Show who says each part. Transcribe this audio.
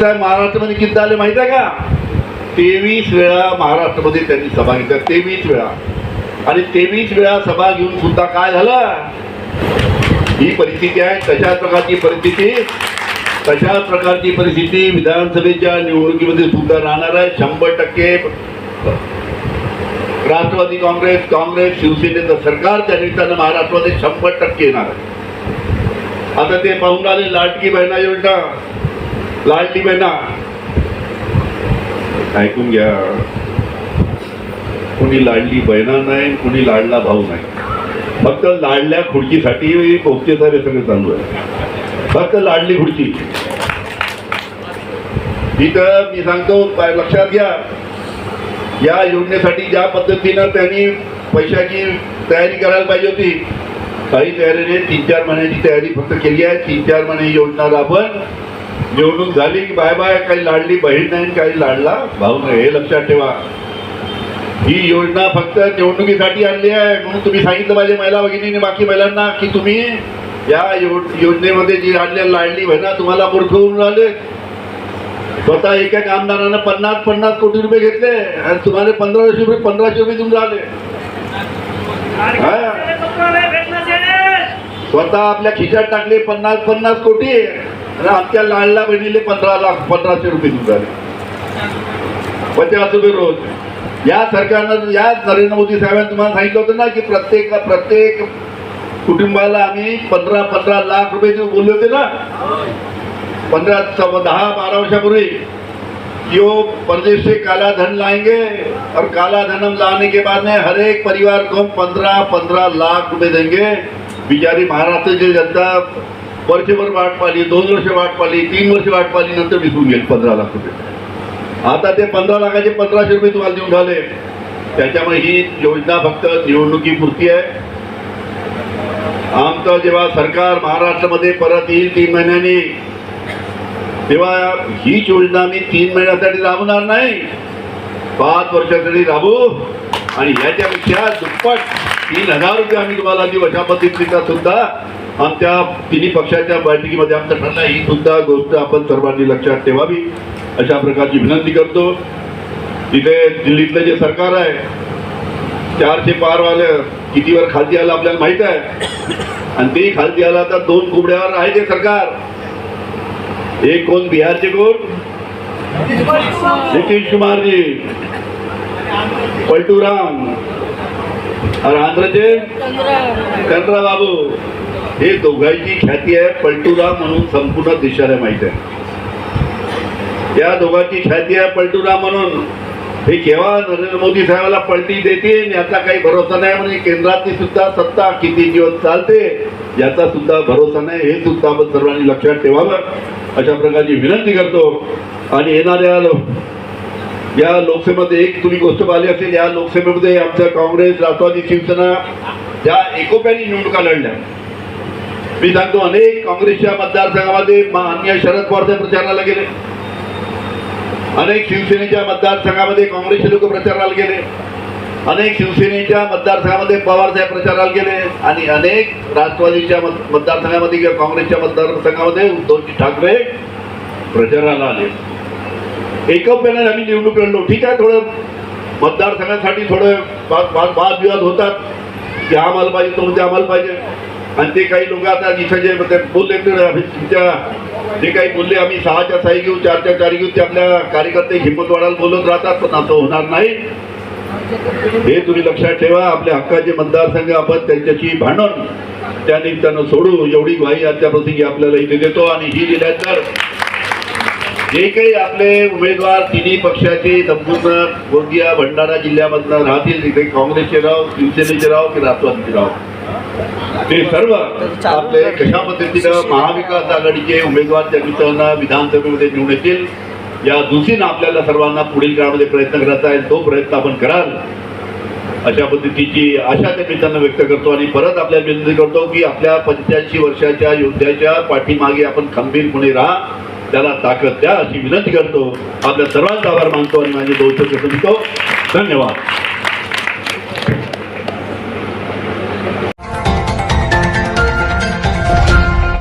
Speaker 1: साहेब महाराष्ट्रामध्ये किती आले माहीत आहे का? तेवीस वेळा महाराष्ट्रामध्ये त्यांनी सभा घेतल्या. तेवीस वेळा. आणि तेवीस वेळा सभा घेऊन सुद्धा काय झालं? ही परिस्थिती आहे. तशा प्रकारची परिस्थिती. तशा प्रकारची परिस्थिती विधानसभेच्या निवडणुकीमध्ये सुद्धा राहणार आहे. शंभर टक्के राष्ट्रवादी काँग्रेस काँग्रेस शिवसेनेचं सरकार त्या निमित्तानं महाराष्ट्रामध्ये शंभर टक्के येणार आहे. आता ते पाहून आले लाटकी बहिणा योजना. लाडकी बहिणा ऐकून घ्या कुणी लाडली बहिणा नाही कुणी लाडला भाऊ नाही फक्त लाडल्या खुर्चीसाठी पोपटे साहेब हे चालू आहे फक्त लाडली खुर्ची इथं मी सांगतो लक्षात घ्या या योजनेसाठी ज्या पद्धतीनं त्यांनी पैशाची तयारी करायला पाहिजे होती काही तयारी नाही तीन चार महिन्याची तयारी फक्त केली आहे तीन चार महिने योजना राबन निवडणूक झाली की बाय बाय काही लाडली बहीण नाही काही लाडला भाऊ नाही. हे लक्षात ठेवा. ही योजना फक्त निवडणुकीसाठी आणली आहे. म्हणून तुम्ही सांगितलं पाहिजे महिला भगिनीने बाकी महिलांना की तुम्ही या योजनेमध्ये जी आणली लाडली बहिणा तुम्हाला मूर्ख होऊन राहिले. स्वतः एका आमदारानं पन्नास पन्नास कोटी रुपये घेतले आणि तुम्हाला पंधराशे रुपये पंधराशे रुपये देऊन राहिले. स्वतः आपल्या खिशात टाकले पन्नास पन्नास कोटी. आणि आमच्या लाडला बहिणीले पंधरा लाख, पंधराशे रुपये देऊन राहिले. पचास रुपये रोज. या सरकारनं, या नरेंद्र मोदी साहेबांनी तुम्हाला सांगितलं होतं ना की प्रत्येक प्रत्येक कुटुंबाला आम्ही पंधरा पंधरा लाख रुपये बोलले होते ना? सौ- दहा बारह वर्षापूर्वी. यो प्रदेश से काला धन लाएँगे और काला धन हम लाने के बाद में हर एक परिवार को हम पंद्रह पंद्रह लाख रुपए देंगे. बिचारी महाराष्ट्राची जनता वर्षभर वाट पाहिली दोन वर्ष वाट पाहिली तीन वर्ष वाट पाहिली नंतर विसरून गेली पंधरा लाख रुपये. आता ते पंधरा लाखाचे पंधराशे रुपये तुम्हाला देऊन झाले त्याच्यामुळे ही योजना फक्त निवडणुकीपुरती आहे. आमचं जेव्हा सरकार महाराष्ट्रामध्ये परत येईल तीन महिन्यांनी तेव्हा ही योजना मी तीन महिन्यासाठी राबवणार नाही. पाच वर्षासाठी राबू आणि याच्यापेक्षा दुप्पट तीन हजार रुपये आम्ही तुम्हाला देऊ अशा पद्धतीचा सुद्धा आमच्या तिन्ही पक्षाच्या बैठकीमध्ये आमचं ठरलं ही सुद्धा गोष्ट आपण सर्वांनी लक्षात ठेवावी. अशा प्रकारची विनंती करतो. तिथे दिल्लीतलं जे सरकार आहे चारशे पार वाले कितीवर खालती आलं आपल्याला माहीत आहे. आणि ते खालती आला तर दोन कुबड्यावर आहे ते सरकार. एक कोण बिहारचे कोण? नितीश कुमार जी पलटूराम. और आंध्रचे चंद्रा बाबू। हे दोघांची ख्याती आहे. पलटूराम म्हणून संपूर्ण देशाला माहीत आहे. त्या दोघांची ख्याती आहे पलटूराम म्हणून. हे केव्हा नरेंद्र मोदी साहेबाला पलटी देतील याचा काही भरोसा नाही. म्हणजे केंद्रातली सुद्धा सत्ता किती दिवस चालते याचा सुद्धा भरोसा नाही. हे सुद्धा आपण सर्वांनी लक्षात ठेवावं. अशा प्रकारची विनंती करतो. आणि येणाऱ्या या लोकसभेमध्ये एक तुम्ही गोष्ट पाहिली असेल या लोकसभेमध्ये आमच्या काँग्रेस राष्ट्रवादी शिवसेना या एकोप्याने निवडणुका लढल्या. मी सांगतो अनेक काँग्रेसच्या मतदारसंघामध्ये मान्य शरद पवारच्या प्रचाराला गेले. अनेक शिवसेनेच्या मतदारसंघामध्ये काँग्रेसचे लोक प्रचाराला गेले. अनेक शिवसेनेच्या मतदारसंघामध्ये पवारसाहेब प्रचाराला गेले. आणि अनेक राष्ट्रवादीच्या मत मतदारसंघामध्ये किंवा काँग्रेसच्या मतदारसंघामध्ये उद्धवजी ठाकरे प्रचाराला आले. एकोप्याने आम्ही निवडणूक लढलो. ठीक आहे थोडं मतदारसंघासाठी थोडं वाद वाद- वादविवाद होतात. की हा आम्हाला पाहिजे तो म्हणजे आम्हाला पाहिजे. आणि ते काही लोक आता जिथे जे म्हणजे बोलले ते तुमच्या जे काही बोलले आम्ही सहाच्या साई घेऊ चारच्या चारी घेऊ ते आपल्या कार्यकर्ते हिंमतवाडाला बोलत राहतात पण असं होणार नाही. हे तुम्ही लक्षात ठेवा आपल्या हक्काचे मतदारसंघ आपण त्यांच्याशी भांडण त्या निमित्तानं सोडू. एवढी ग्वाही आजच्या प्रसंगी आपल्याला इथे देतो आणि ही दिल्यानंतर जे काही आपले उमेदवार तिन्ही पक्षाचे संपूर्ण गोंदिया भंडारा जिल्ह्यामधनं राहतील तिथे काँग्रेसचे राव शिवसेनेचे राव की राष्ट्रवादीचे राव. ते सर्व आपले कशा पद्धतीनं महाविकास आघाडीचे उमेदवार त्या मित्रांना विधानसभेमध्ये निवडून येतील या दृष्टीनं आपल्याला सर्वांना पुढील काळामध्ये प्रयत्न करायचा आहे तो प्रयत्न आपण कराल. अशा पद्धतीची आशा त्या मित्रांना व्यक्त करतो आणि परत आपल्या विनंती करतो की आपल्या पंच्याऐंशी वर्षाच्या योद्ध्याच्या पाठीमागे आपण खंबीरपणे राहा. त्याला ताकद द्या अशी विनंती करतो. आपल्या सर्वांचा आभार मानतो आणि माझे दोन शब्द धन्यवाद.